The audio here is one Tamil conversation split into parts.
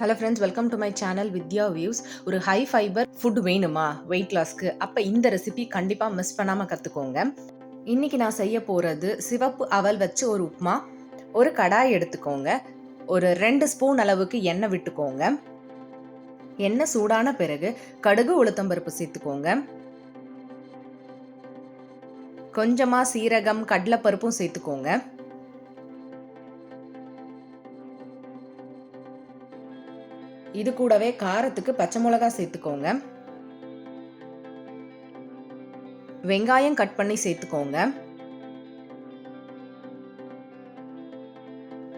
Hello friends welcome to my channel Vidya views ஒரு ஹை ஃபைபர் ஃபுட் வேணுமா? வெயிட் லாஸ்க்கு அப்போ இந்த ரெசிபி கண்டிப்பாக மிஸ் பண்ணாமல் கற்றுக்கோங்க இன்னைக்கு நான் செய்ய போகிறது சிவப்பு அவல் வச்சு ஒரு உப்புமா ஒரு கடாய் எடுத்துக்கோங்க. ஒரு ரெண்டு ஸ்பூன் அளவுக்கு எண்ணெய் விட்டுக்கோங்க. எண்ணெய் சூடான பிறகு கடுகு உளுத்தம்பருப்பு சேர்த்துக்கோங்க. கொஞ்சமாக சீரகம் கடலைப்பருப்பும் சேர்த்துக்கோங்க. இது கூடவே காரத்துக்கு பச்சை மிளகா சேர்த்துக்கோங்க. வெங்காயம் கட் பண்ணி சேர்த்துக்கோங்க.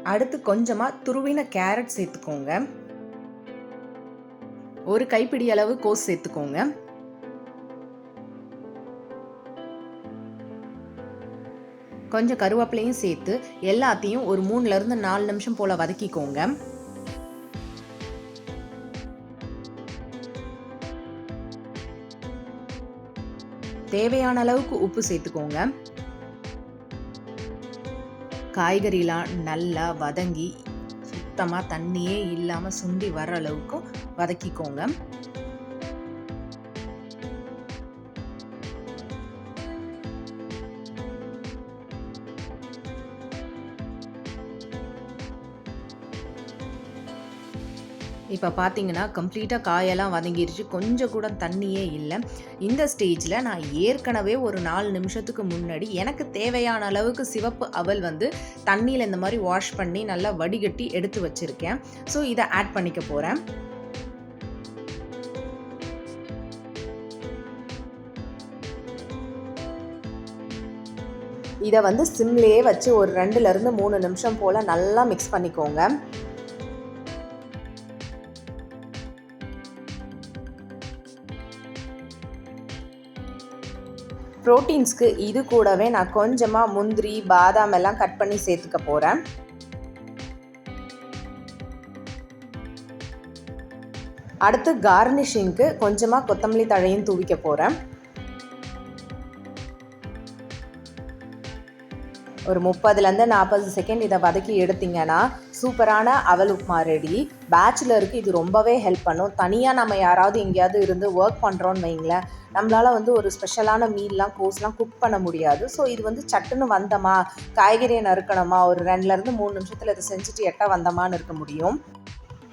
அடுத்து கொஞ்சமா துருவின கேரட் சேர்த்துக்கோங்க. ஒரு கைப்பிடி அளவு கோஸ் சேர்த்துக்கோங்க. கொஞ்சம் கருவேப்பிலையும் சேர்த்து எல்லாத்தையும் ஒரு மூணுல இருந்து நாலு நிமிஷம் போல வதக்கிக்கோங்க. தேவையான அளவுக்கு உப்பு சேர்த்துக்கோங்க. காய்கறிலாம் நல்லா வதங்கி சுத்தமாக தண்ணியே இல்லாமல் சுண்டி வர்ற அளவுக்கு வதக்கிக்கோங்க. இப்போ பார்த்தீங்கன்னா கம்ப்ளீட்டாக காயெல்லாம் வதங்கிருச்சு. கொஞ்சம் கூட தண்ணியே இல்லை. இந்த ஸ்டேஜில் நான் ஏற்கனவே ஒரு நாலு நிமிஷத்துக்கு முன்னாடி எனக்கு தேவையான அளவுக்கு சிவப்பு அவல் வந்து தண்ணியில் இந்த மாதிரி வாஷ் பண்ணி நல்லா வடிகட்டி எடுத்து வச்சுருக்கேன். ஸோ இதை ஆட் பண்ணிக்க போகிறேன் இதை வந்து சிம்லேயே வச்சு ஒரு ரெண்டுலேருந்து மூணு நிமிஷம் போல் நல்லா மிக்ஸ் பண்ணிக்கோங்க. ப்ரோட்டீன்ஸ்க்கு இது கூடவே நான் கொஞ்சமாக முந்திரி பாதாம் எல்லாம் கட் பண்ணி சேர்த்துக்க போகிறேன் அடுத்து கார்னிஷிங்க்கு கொஞ்சமாக கொத்தமல்லி தழையும் தூவிக்க போகிறேன் ஒரு முப்பதுலேருந்து நாற்பது செகண்ட் இதை வதக்கி எடுத்தீங்கன்னா சூப்பரான அவல் உப்மா ரெடி பேச்சுலருக்கு இது ரொம்பவே ஹெல்ப் பண்ணும். தனியாக நம்ம யாராவது எங்கேயாவது இருந்து ஒர்க் பண்ணுறோன்னு வைங்களேன் நம்மளால் வந்து ஒரு ஸ்பெஷலான மீல்லாம் கோர்ஸ்லாம் குக் பண்ண முடியாது. ஸோ இது வந்து சட்டுன்னு வந்தமா காய்கறியை நறுக்கணுமா ஒரு ரெண்டுலேருந்து மூணு நிமிஷத்தில் இதை செஞ்சுட்டு எட்ட வந்தமான்னு இருக்க முடியும்.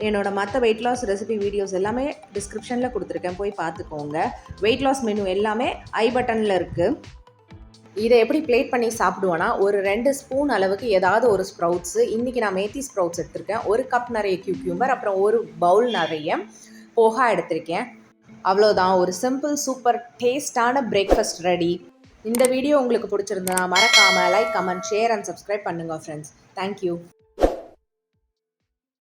என்னோட மற்ற வெயிட் லாஸ் ரெசிபி வீடியோஸ் எல்லாமே டிஸ்கிரிப்ஷனில் கொடுத்துருக்கேன். போய் பார்த்துக்கோங்க. வெயிட் லாஸ் மெனு எல்லாமே ஐ பட்டனில் இருக்குது இதை எப்படி பிளேட் பண்ணி சாப்பிடுவோன்னா ஒரு ரெண்டு ஸ்பூன் அளவுக்கு ஏதாவது ஒரு ஸ்ப்ரவுட்ஸு இன்றைக்கி நான் மேத்தி ஸ்ப்ரவுட்ஸ் எடுத்திருக்கேன். ஒரு கப் நிறைய கியூக்யூம்பர் அப்புறம் ஒரு பவுல் நிறைய போகா எடுத்திருக்கேன். அவ்வளோதான் ஒரு சிம்பிள் சூப்பர் டேஸ்டான பிரேக்ஃபாஸ்ட் ரெடி இந்த வீடியோ உங்களுக்கு பிடிச்சிருந்தா மறக்காமல் like comment share and subscribe பண்ணுங்கள் ஃப்ரெண்ட்ஸ் தேங்க்யூ